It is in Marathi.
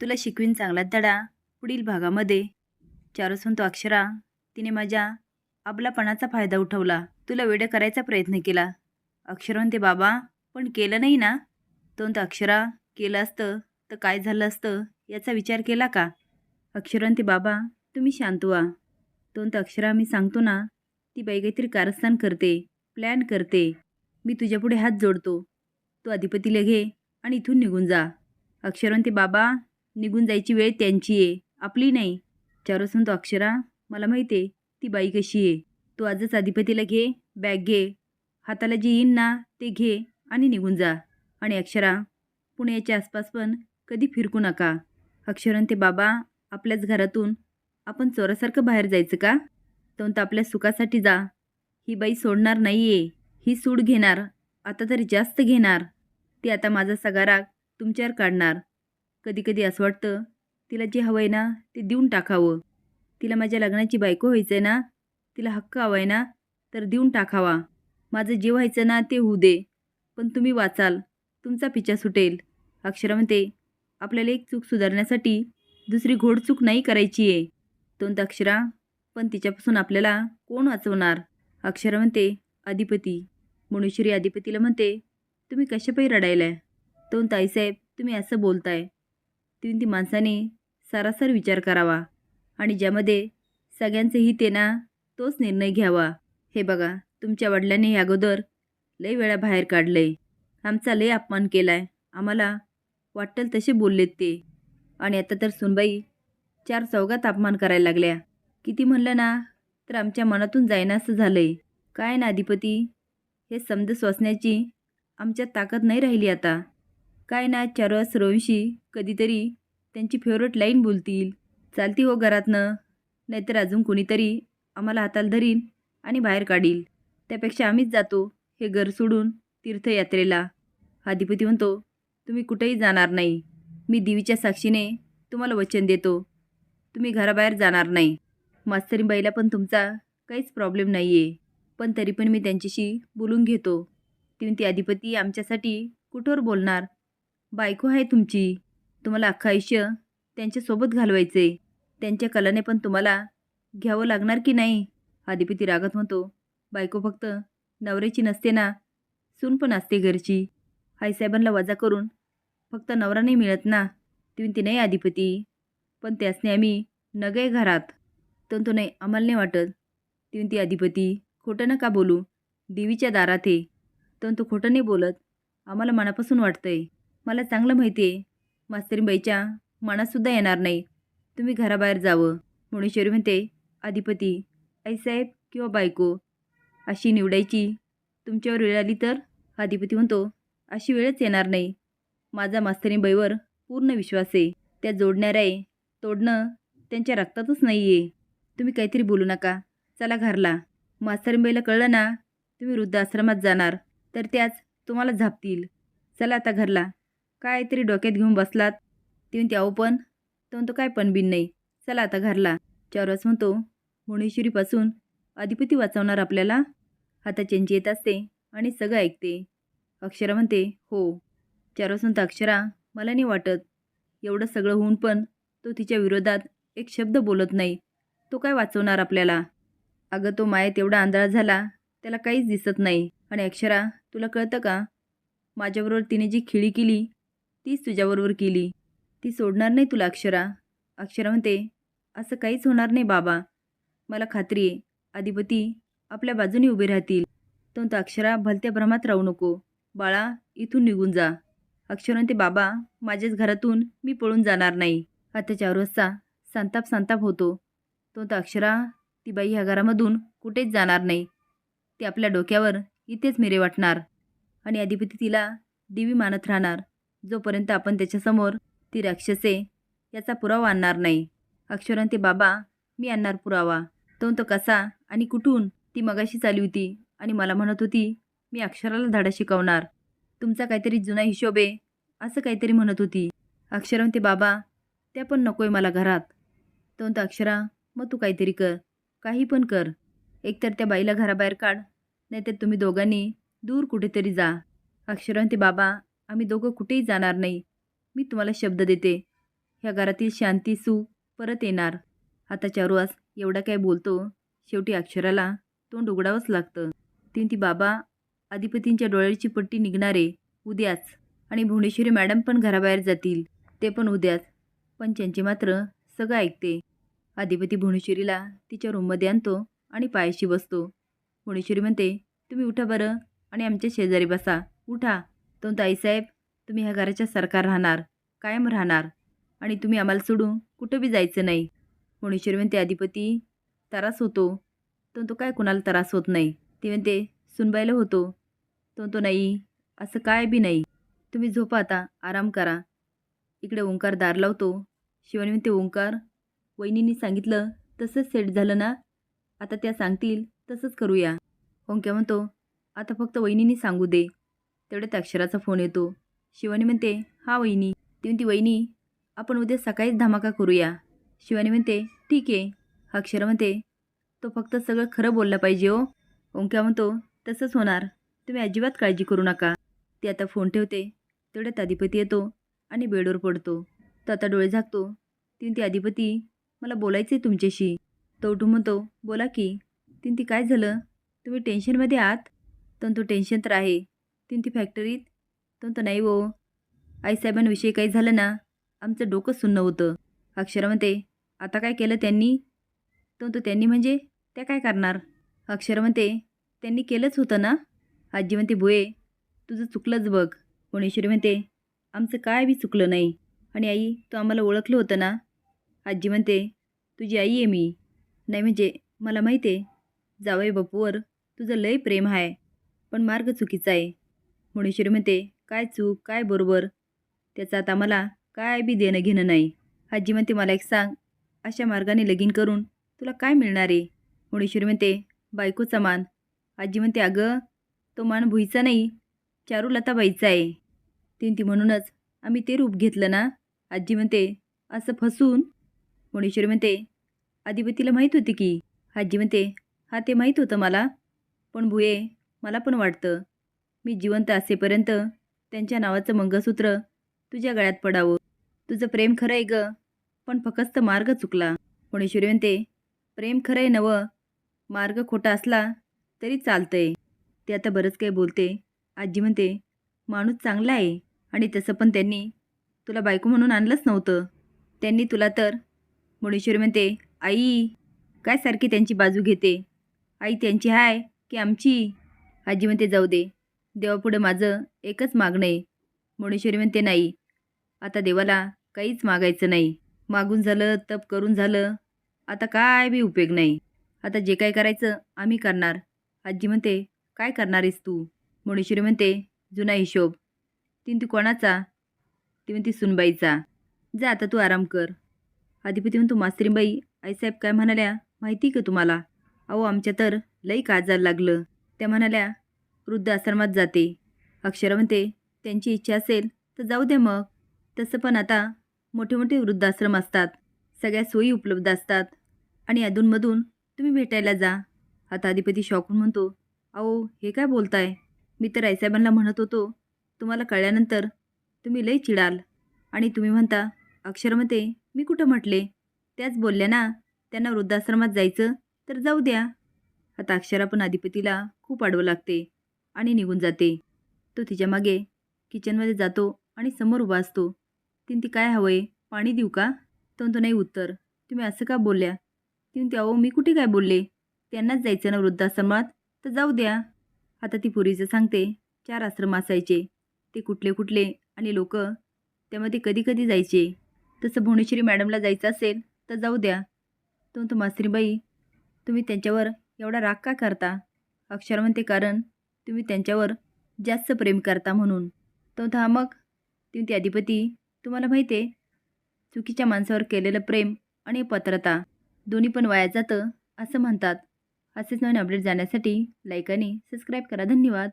तुला शिकवीन चांगला धडा पुढील भागामध्ये. चारूस तो अक्षरा तिने माझ्या आपलापणाचा फायदा उठवला. तुला वेडं करायचा प्रयत्न केला. अक्षर म्हणते बाबा पण केलं नाही ना? तो म्हणतो अक्षरा केलं असतं तर काय झालं असतं याचा विचार केला का? अक्षर बाबा तुम्ही शांत व्हा. तो म्हणतो अक्षरा मी सांगतो ना ती बाई काहीतरी कारस्थान करते प्लॅन करते. मी तुझ्यापुढे हात जोडतो. तू अधिपतीला घे आणि इथून निघून जा. अक्षर बाबा निघून जायची वेळ त्यांची आहे. आपली नाही. चारोस म्हणतो अक्षरा मला माहिती आहे ती बाई कशी आहे. तू आजच अधिपतीला घे बॅग घे. हाताला जे येईन ना ते घे आणि निघून जा. आणि अक्षरा पुण्याच्या आसपास पण कधी फिरकू नका. अक्षरन ते बाबा आपल्याच घरातून आपण चोरासारखं बाहेर जायचं का? तो आपल्या सुखासाठी जा. ही बाई सोडणार नाही आहे ही सूड घेणार. आता तरी जास्त घेणार. ती आता माझा सगळा राग तुमच्यावर काढणार. कधी कधी असं वाटतं तिला जे हवं आहे ना ते देऊन टाकावं. तिला माझ्या लग्नाची बायको व्हायचं आहे ना तिला हक्क हवा आहे ना तर देऊन टाकावा. माझं जे व्हायचं ना ते होऊ दे. पण तुम्ही वाचाल. तुमचा पिचा सुटेल. अक्षरा म्हणते आपल्याला एक चूक सुधारण्यासाठी दुसरी घोडचूक नाही करायची आहे तोंत अक्षरा पण तिच्यापासून आपल्याला कोण वाचवणार? अक्षरा म्हणते अधिपती मनुश्री अधिपतीला म्हणते तुम्ही कशापायी रडायलाय? दोन ताईसाहेब तुम्ही असं बोलताय. तुम्ही ती माणसाने सारासार विचार करावा आणि ज्यामध्ये सगळ्यांचं हित आहे ना तोच निर्णय घ्यावा. हे बघा तुमच्या वडिलांनी हे अगोदर लय वेळा बाहेर काढलं आहे आमचा लय अपमान केला आहे आम्हाला वाटेल तसे बोललेत ते. आणि आता तर सुनबाई चार चौघात अपमान करायला लागल्या. किती म्हणलं ना तर आमच्या मनातून जायना असं आहे काय ना अधिपती? हे समज सोसण्याची आमच्यात ताकद नाही राहिली आता. काय ना चारवास रवंशी कधीतरी त्यांची फेवरेट लाईन बोलतील. चालती हो घरातनं. नाहीतर अजून कोणीतरी आम्हाला हाताला धरीन आणि बाहेर काढील. त्यापेक्षा आम्हीच जातो हे घर सोडून तीर्थयात्रेला. अधिपती म्हणतो तुम्ही कुठेही जाणार नाही. मी देवीच्या साक्षीने तुम्हाला वचन देतो. तुम्ही घराबाहेर जाणार नाही. मास्तरीबाईला पण तुमचा काहीच प्रॉब्लेम नाही आहे पण तरी पण मी त्यांच्याशी बोलून घेतो. ती ती अधिपती आमच्यासाठी कुठवर बोलणार बायको आहे तुमची. तुम्हाला अख्खं आयुष्य त्यांच्यासोबत घालवायचे त्यांच्या कलाने पण तुम्हाला घ्यावं लागणार की नाही? अधिपती रागत म्हणतो बायको फक्त नवऱ्याची नसते ना सून पण असते घरची. आईसाहेबांना वजा करून फक्त नवरा नाही मिळत ना ती ती नाही अधिपती पण त्यासने आम्ही नगे घरात तर तो नाही आम्हाला नाही वाटत. ती ती अधिपती खोटं नका बोलू देवीच्या दारात आहे तर तो खोटं नाही बोलत आम्हाला मनापासून वाटतंय. मला चांगलं माहिती आहे. मास्तरीबाईच्या मनातसुद्धा येणार नाही. तुम्ही घराबाहेर जावं. मुणेश्वरी म्हणते अधिपती आईसाहेब किंवा बायको अशी निवडायची. तुमच्यावर वेळ आली तर अधिपती म्हणतो अशी वेळच येणार नाही. माझा मास्तरीबाईवर पूर्ण विश्वास आहे. त्या जोडणाऱ्या आहे तोडणं त्यांच्या रक्तातच नाही आहे तुम्ही काहीतरी बोलू नका. चला घरला. मास्तरीबाईला कळलं ना तुम्ही वृद्धाश्रमात जाणार तर त्याच तुम्हाला झापतील. चला आता घरला. काहीतरी डोक्यात घेऊन बसलात. तिने म्हणते पण तो म्हणतो काय पण बिन नाही. चला आता घरला. चौरस म्हणतो मुणेश्वरीपासून अधिपती वाचवणार आपल्याला? आता चेंज येत असते आणि सगळं ऐकते. अक्षरा म्हणते हो. चारवास म्हणतो अक्षरा मला नाही वाटत. एवढं सगळं होऊन पण तो तिच्या विरोधात एक शब्द बोलत नाही. तो काय वाचवणार आपल्याला? अगं तो मायेत एवढा आंधळा झाला त्याला काहीच दिसत नाही. आणि अक्षरा तुला कळतं का? माझ्याबरोबर तिने जी खिळी केली तीच तुझ्याबरोबर केली. ती सोडणार नाही तुला अक्षरा. अक्षरा म्हणते असं काहीच होणार नाही बाबा. मला खात्री आहे अधिपती आपल्या बाजूने उभे राहतील. तो अक्षरा भलत्या भ्रमात राहू नको. बाळा इथून निघून जा. अक्षर म्हणते बाबा माझ्याच घरातून मी पळून जाणार नाही. आता चार वाजता संताप संताप होतो. तो तर अक्षरा ती बाई ह्या घरामधून कुठेच जाणार नाही. ती आपल्या डोक्यावर इथेच मिरे वाटणार आणि अधिपती तिला देवी मानत राहणार. जोपर्यंत आपण त्याच्यासमोर ती राक्षसे याचा पुरावा आणणार नाही. अक्षरांते बाबा मी आणणार पुरावा. तो तो कसा आणि कुठून ती मगाशी चाली होती आणि मला म्हणत होती मी अक्षराला धाडा शिकवणार. तुमचा काहीतरी जुना हिशोब आहे असं काहीतरी म्हणत होती. अक्षरांते बाबा त्या पण नको आहे मला घरात. तो तो अक्षरा मग तू काहीतरी कर. काही पण कर. एकतर त्या बाईला घराबाहेर काढ नाहीतर तुम्ही दोघांनी दूर कुठेतरी जा. अक्षरांते बाबा आम्ही दोघं कुठेही जाणार नाही. मी तुम्हाला शब्द देते. ह्या घरातील शांती सुख परत येणार. आता चारुआस एवढा काय बोलतो? शेवटी अक्षराला तोंड उघडावंच लागतं. तीन ती बाबा अधिपतींच्या डोळ्याची पट्टी निघणारे. उद्याच. आणि भुवनेश्वरी मॅडम पण घराबाहेर जातील. ते पण उद्याच. पण त्यांचे मात्र सगळं ऐकते. अधिपती भुवनेश्वरीला तिच्या रूममध्ये आणतो आणि पायाशी बसतो. भुवनेश्वरी म्हणते तुम्ही उठा बरं आणि आमच्या शेजारी बसा. उठा. तो ताईसाहेब तुम्ही ह्या घराच्या सरकार राहणार कायम राहणार आणि तुम्ही आम्हाला सोडून कुठं बी जायचं नाही. भुवनेश्वरी म्हणते अधिपती त्रास होतो. तो तो काय कुणाला त्रास होत नाही? ती म्हणते सुनबायला होतो. तो तो नाही असं काय बी नाही. तुम्ही झोपा आता आराम करा. इकडे ओंकार दार लावतो. शिवानी म्हणते ओंकार वहिनींनी सांगितलं तसंच सेट झालं ना? आता त्या सांगतील तसंच करूया. ओंक्या म्हणतो आता फक्त वहिनींनी सांगू दे. तेवढ्यात अक्षराचा फोन येतो. शिवानी म्हणते हा वहिनी. ती म्हणते वहिनी आपण उद्या सकाळीच धमाका करूया. शिवानी म्हणते ठीक आहे. अक्षरा म्हणते तो फक्त सगळं खरं बोललं पाहिजे हो. ओंक्या म्हणतो तसंच होणार. तुम्ही अजिबात काळजी करू नका. ती आता फोन ठेवते. तेवढ्यात अधिपती येतो आणि बेडवर पडतो. तो आता डोळे झाकतो. तीन ती अधिपती मला बोलायचं आहे तुमच्याशी. तो उठून म्हणतो बोला की. तीन ती काय झालं? तुम्ही टेन्शनमध्ये आहात? तर तो टेन्शन तर आहे. तीन ती फॅक्टरीत तो तो नाही हो आईसाहेबांविषयी काही झालं ना आमचं डोकं सुन्न होतं. अक्षरा म्हणते आता काय केलं त्यांनी? तो तो त्यांनी म्हणजे त्या काय करणार? अक्षर म्हणते त्यांनी केलंच होतं ना? आजी म्हणते भुये तुझं चुकलंच बघ. पुणेश्वरी म्हणते आमचं काय बी चुकलं नाही. आणि आई तू आम्हाला ओळखलं होतं ना? आजी म्हणते तुझी आई आहे मी. नाही म्हणजे मला माहिती आहे जावई बापूवर तुझं लय प्रेम आहे पण मार्ग चुकीचा आहे. मुणेश्वरी म्हणते काय चूक? काय बरोबर? त्याचं आता मला काय बी देणं घेणं नाही. आजी म्हणते मला एक सांग. अशा मार्गाने लगीन करून तुला काय मिळणार आहे? मुणेश्वरी म्हणते बायकोचा मान. आजी म्हणते अगं तो मान भुईचा नाही चारुलताबाईचा आहे. तीन ती म्हणूनच आम्ही ते रूप घेतलं ना? आजी म्हणते असं फसून? मुणेश्वरी म्हणते अधिपतीला माहीत होती की? आजी म्हणते हा ते माहीत होतं मला. पण भुये मला पण वाटतं. मी जिवंत असेपर्यंत त्यांच्या नावाचं मंगळसूत्र तुझ्या गळ्यात पडावं. तुझं प्रेम खरं आहे ग पण फकस्त मार्ग चुकला. कोणेश्वरी म्हणते प्रेम खरं आहे नवं मार्ग खोटा असला तरी चालतंय. ते आता बरंच काही बोलते. आजी म्हणते माणूस चांगला आहे आणि तसं पण त्यांनी तुला बायको म्हणून आणलंच नव्हतं. त्यांनी तुला तर मुणेश्वरी म्हणते आई काय सारखी त्यांची बाजू घेते? आई त्यांची हाय की आमची? आजी म्हणते जाऊ दे. देवापुढं माझं एकच मागणं आहे. मुणेश्वरी म्हणते नाही आता देवाला काहीच मागायचं नाही. मागून झालं तप करून झालं. आता काय बी उपयोग नाही. आता जे काय करायचं आम्ही करणार. आजी म्हणते काय करणार आहेस तू? मुणेश्वरी म्हणते जुना हिशोब. तीन तू कोणाचा? ती म्हणते सुनबाईचा. जा आता तू आराम कर. अधिपती म्हणतो मास्तरीबाई आईसाहेब काय म्हणाल्या? माहिती का तुम्हाला? अहो आमच्या तर लई काजार लागलं. त्या म्हणाल्या वृद्ध आश्रमात जाते. अक्षर म्हणते त्यांची इच्छा असेल तर जाऊ दे मग. तसं पण आता मोठे मोठे वृद्धाश्रम असतात. सगळ्या सोयी उपलब्ध असतात. आणि अधूनमधून तुम्ही भेटायला जा. आता अधिपती शॉकून म्हणतो अहो हे काय बोलताय? मी तर आईसाहेबांना म्हणत होतो तुम्हाला कळल्यानंतर तुम्ही लई चिडाल. आणि तुम्ही म्हणता अक्षरमते मी कुठं म्हटले? त्याच बोलल्या ना त्यांना वृद्धाश्रमात जायचं तर जाऊ द्या. आता अक्षरा पण अधिपतीला खूप आडवं लागते. आणि निघून जाते. तो तिच्यामागे किचनमध्ये जातो आणि समोर उभा असतो. तीन ती काय हवंय? पाणी देऊ का? तो तो नाही उत्तर. तुम्ही असं का बोलल्या? तीन ते अहो मी कुठे काय बोलले? त्यांनाच जायचं ना वृद्धाश्रमात? तर जाऊ द्या. आता ती पुरीचं सांगते चार आश्रम असायचे. ते कुठले कुठले आणि लोक त्यामध्ये कधी कधी जायचे. तसं भुवनेश्वरी मॅडमला जायचं असेल तर जाऊ द्या. तो तो मास्त्रीबाई तुम्ही त्यांच्यावर एवढा राग का करता? अक्षर म्हणते कारण तुम्ही त्यांच्यावर जास्त प्रेम करता म्हणून. तो हा मग तुम्ही ती अधिपती तुम्हाला माहिती आहे चुकीच्या माणसावर केलेलं प्रेम आणि पत्रता दोन्ही पण वाया जातं असं म्हणतात. असेच नवीन अपडेट जाण्यासाठी लाईक आणि सबस्क्राईब करा. धन्यवाद.